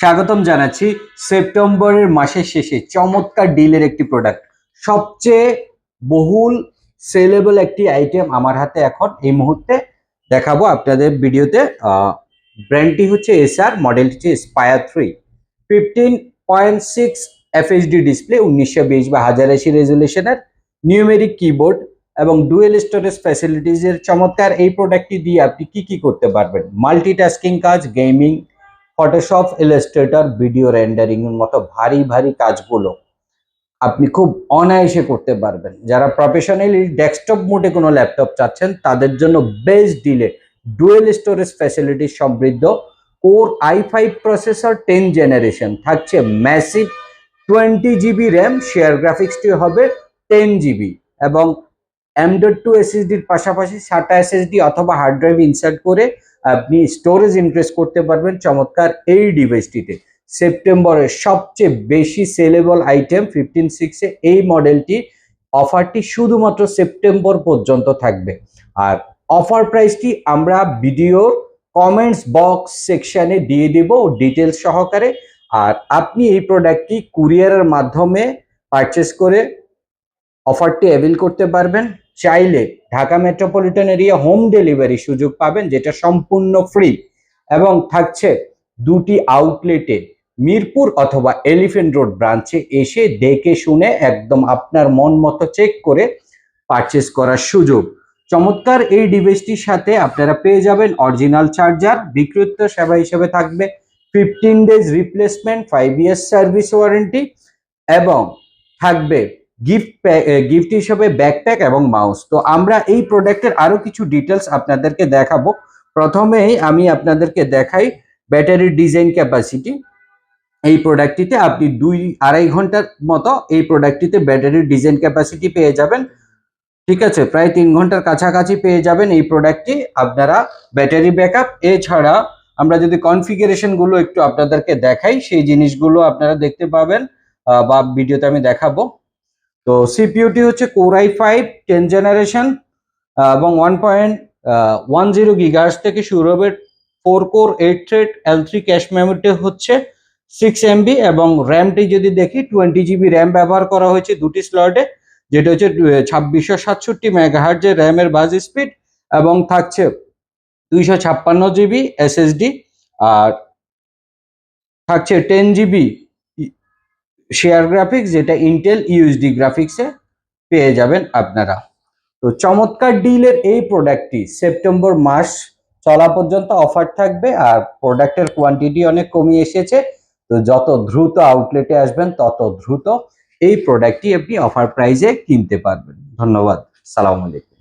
স্বাগতম জানাচ্ছি সেপ্টেম্বরের মাসের শেষে চমৎকার ডিলের একটি প্রোডাক্ট সবচেয়ে বহুল সেলেবল একটি আইটেম আমার হাতে এখন এই মুহূর্তে দেখাবো আপনাদের ভিডিওতে। ব্র্যান্ডটি হচ্ছে এসআর মডেলটি হচ্ছে Spire three fifteen point six FHD display উনিশশো বিশ বা হাজার আশি রেজুলেশনের নিউমেরিক কিবোর্ড এবং ডুয়েল স্টোরেজ ফ্যাসিলিটিজের চমৎকার এই প্রোডাক্টটি দিয়ে আপনি কি কি করতে পারবেন? মাল্টিটাস্কিং কাজ gaming Photoshop Illustrator video rendering এর মতো ভারী ভারী কাজগুলো আপনি খুব অনায়াসে করতে পারবেন। যারা প্রফেশনালি ডেস্কটপ মোডে কোনো ল্যাপটপ চাচ্ছেন, তাদের জন্য বেস্ট ডিলে ডুয়েল স্টোরেজ ফ্যাসিলিটি সমৃদ্ধ। Core i five processor ten generation থাকছে massive twenty GB RAM share গ্রাফিক্সটি হবে টেন জিবি এবং এম ডট টু এসএসডির পাশাপাশি সাটা এসএসডি অথবা হার্ড ড্রাইভ ইনসার্ট করে আপনি স্টোরেজ ইনক্রিজ করতে পারবেন চমৎকার এই ডিভাইসটিতে সেপ্টেম্বরের সবচেয়ে বেশি সেলেবল আইটেম ফিফটিন সিক্সে এই মডেলটি অফারটি শুধুমাত্র সেপ্টেম্বর পর্যন্ত থাকবে। আর অফার প্রাইসটি আমরা ভিডিওর কমেন্টস বক্স সেকশানে দিয়ে দিব ডিটেলস সহকারে। আর আপনি এই প্রোডাক্টটি কুরিয়ারের মাধ্যমে পারচেস করে অফারটি অ্যাভেল করতে পারবেন। চাইলে Dhaka metropolitan area home delivery সুযোগ পাবেন, যেটা সম্পূর্ণ ফ্রি এবং থাকছে দুটি আউটলেটে মিরপুর অথবা এলিফেন্ট রোড ব্রাঞ্চে এসে দেখে শুনে একদম আপনার মন মতো চেক করে পারচেস করার সুযোগ। চমৎকার এই ডিভাইসটির সাথে আপনারা পেয়ে যাবেন অরিজিনাল চার্জার বিক্রিত সেবা হিসেবে থাকবে fifteen days replacement five years service warranty এবং থাকবে গিফট গিফট হিসেবে ব্যাকপ্যাক এবং মাউস তো আমরা এই প্রোডাক্টের আরও কিছু ডিটেলস আপনাদেরকে দেখাবো। প্রথমেই আমি আপনাদেরকে দেখাই ব্যাটারির ডিজাইন ক্যাপাসিটি এই প্রোডাক্টটিতে আপনি দুই, আড়াই ঘণ্টার মতো এই প্রোডাক্টটিতে ব্যাটারির ডিজাইন ক্যাপাসিটি পেয়ে যাবেন। ঠিক আছে, প্রায় তিন ঘণ্টার কাছাকাছি পেয়ে যাবেন এই প্রোডাক্টটি আপনারা ব্যাটারি ব্যাকআপ এছাড়া আমরা যদি কনফিগারেশনগুলো একটু আপনাদেরকে দেখাই, সেই জিনিসগুলো আপনারা দেখতে পাবেন বা ভিডিওতে আমি দেখাবো। তো সিপিইউটি হচ্ছে core i five ten generation এবং one point one zero gigahertz থেকে শুরু হবে four core eight thread L three cache মেমোরিটি হচ্ছে সিক্স এমবি এবং র্যামটি যদি দেখি টোয়েন্টি জিবি র্যাম ব্যবহার করা হয়েছে দুটি স্লটে যেটা হচ্ছে ছাব্বিশশো সাতষট্টি মেগাহার্জের র্যামের বাজ স্পিড এবং থাকছে দুইশো ছাপ্পান্ন জিবি এসএসডি আর থাকছে টেন জিবি শেয়ার গ্রাফিক্স যেটা ইন্টেল ইউএসডি গ্রাফিক্সে পেয়ে যাবেন আপনারা। তো চমৎকার ডিলের এই প্রোডাক্টটি সেপ্টেম্বর মাস চলা পর্যন্ত অফার থাকবে আর প্রোডাক্টের কোয়ান্টিটি অনেক কমে এসেছে। তো যত দ্রুত আউটলেটে আসবেন, তত দ্রুত এই প্রোডাক্টটি আপনি অফার প্রাইজে কিনতে পারবেন। ধন্যবাদ। সালাম আলাইকুম।